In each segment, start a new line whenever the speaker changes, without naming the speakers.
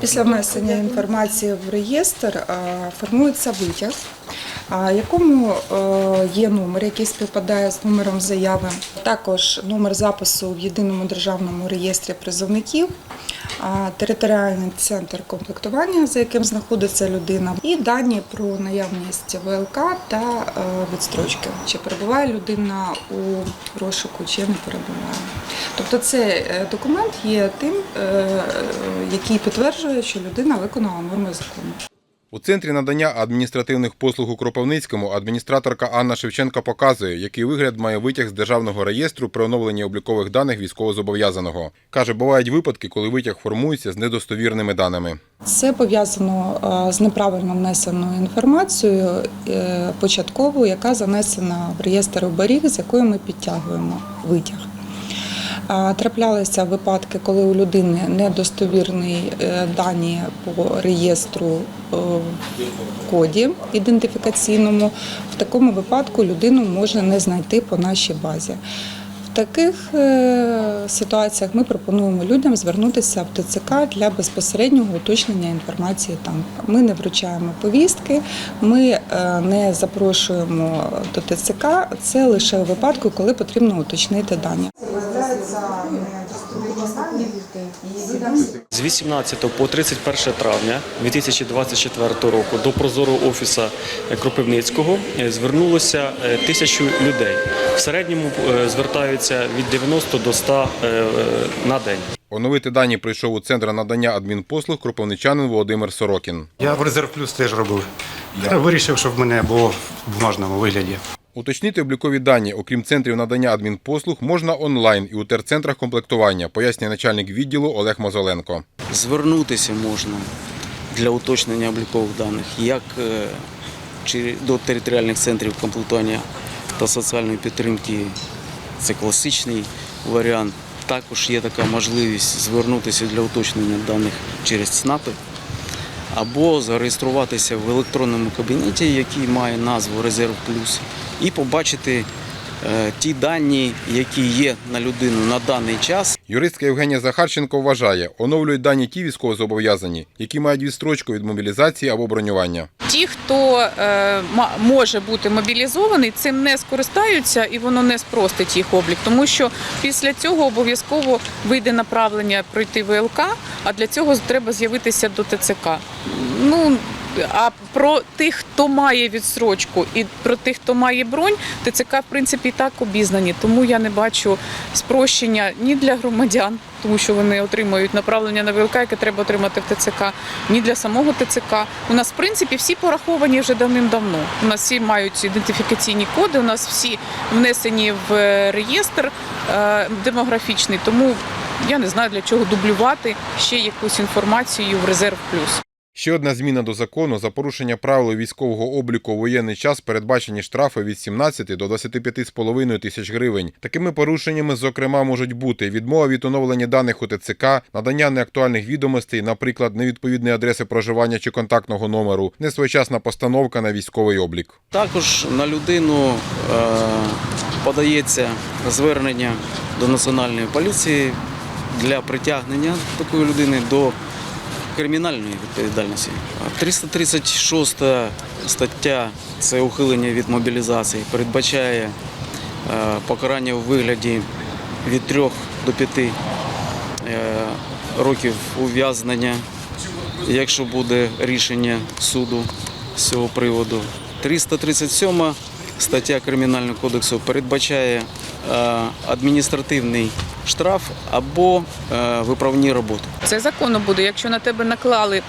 Після внесення інформації в реєстр формується витяг, якому е, є номер, який співпадає з номером заяви. Також номер запису в єдиному державному реєстрі призовників, територіальний центр комплектування, за яким знаходиться людина, і дані про наявність ВЛК та е, відстрочки. Чи перебуває людина у розшуку, чи не перебуває. Тобто цей е, документ є тим, е, який підтверджує, що людина виконала норми закону.
У центрі надання адміністративних послуг у Кропивницькому адміністраторка Анна Шевченка показує, який вигляд має витяг з державного реєстру при оновленні облікових даних військовозобов'язаного. Каже, бувають випадки, коли витяг формується з недостовірними даними.
Це пов'язано з неправильно внесеною інформацією е, початковою, яка занесена в реєстр оберіг, з якої ми підтягуємо витяг. Траплялися випадки, коли у людини недостовірні е, дані по реєстру е, в коді ідентифікаційному. В такому випадку людину можна не знайти по нашій базі. В таких е, ситуаціях ми пропонуємо людям звернутися в ТЦК для безпосереднього уточнення інформації там. Ми не вручаємо повістки, ми не запрошуємо до ТЦК. Це лише у випадку, коли потрібно уточнити дані.
З 18 по 31 травня 2024 року до прозорого офісу Кропивницького е, звернулося е, тисячу людей. В середньому е, звертаються від 90 до 100 е, е, на день.
Оновити дані прийшов у центр надання адмінпослуг кропивничанин Володимир Сорокін.
Я в резерв плюс теж робив. Я вирішив, щоб в мене було в бумажному вигляді.
Уточнити облікові дані, окрім центрів надання адмінпослуг, можна онлайн і у терцентрах комплектування, пояснює начальник відділу Олег Мозоленко.
Звернутися можна для уточнення облікових даних як е, до територіальних центрів комплектування та соціальної підтримки. Це класичний варіант. Також є така можливість звернутися для уточнення даних через ЦНАПи або зареєструватися в електронному кабінеті, який має назву Резерв Плюс, і побачити е, ті дані, які є на людину на даний час,
Юристка Євгенія Захарченко вважає, оновлюють дані ті військовозобов'язані, які мають відстрочку від мобілізації або бронювання.
Ті, хто е, може бути мобілізований, цим не скористаються і воно не спростить їх облік, тому що після цього обов'язково вийде направлення пройти ВЛК, а для цього треба з'явитися до ТЦК. Ну а про тих, хто має відстрочку, і про тих, хто має бронь, ТЦК в принципі так обізнані. Тому я не бачу спрощення ні для громадян, тому що вони отримують направлення на ВЛК, яке треба отримати в ТЦК, ні для самого ТЦК. У нас в принципі всі пораховані вже давним-давно. У нас всі мають ідентифікаційні коди, у нас всі внесені в е, реєстр е, демографічний. Тому я не знаю для чого дублювати ще якусь інформацію в резерв плюс.
Ще одна зміна до закону за порушення правил військового обліку у воєнний час передбачені штрафи від 17 до 25,5 тисяч гривень. Такими порушеннями, зокрема, можуть бути відмова від оновлення даних у ТЦК, надання неактуальних відомостей, наприклад, невідповідної адреси проживання чи контактного номеру, несвоєчасна постановка на військовий облік.
Також на людину е, подається звернення до національної поліції для притягнення такої людини до кримінальної відповідальності. 336 стаття це ухилення від мобілізації, передбачає е, покарання у вигляді від 3 до 5 е, років ув'язнення, якщо буде рішення суду з цього приводу. 337 стаття Кримінального кодексу передбачає адміністративний штраф або е, виправні роботи.
Це законно буде. Якщо на тебе наклали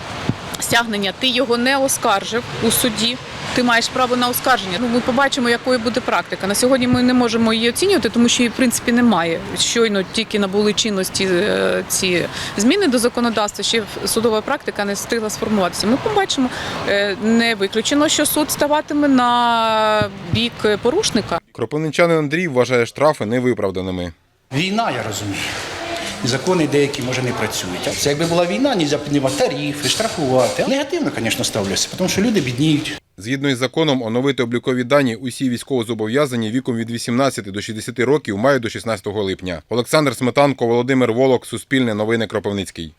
стягнення, ти його не оскаржив у суді. Ти маєш право на оскарження. Ну, ми побачимо, якою буде практика. На сьогодні ми не можемо її оцінювати, тому що її в принципі немає. Щойно тільки набули чинності е, ці зміни до законодавства. Ще судова практика не встигла сформуватися. Ми побачимо. Е, Не виключено, що суд ставатиме на бік порушника.
Кропивничанин Андрій вважає штрафи невиправданими.
Війна, я розумію. Закони деякі, може, не працюють. А Це якби була війна, нельзя піднімати тарифи, штрафувати. Негативно, звісно, ставлюся, тому що люди бідніють.
Згідно із законом, оновити облікові дані усі військовозобов'язані віком від 18 до 60 років мають до 16 липня. Олександр Сметанко, Володимир Волок, Суспільне новини Кропивницький.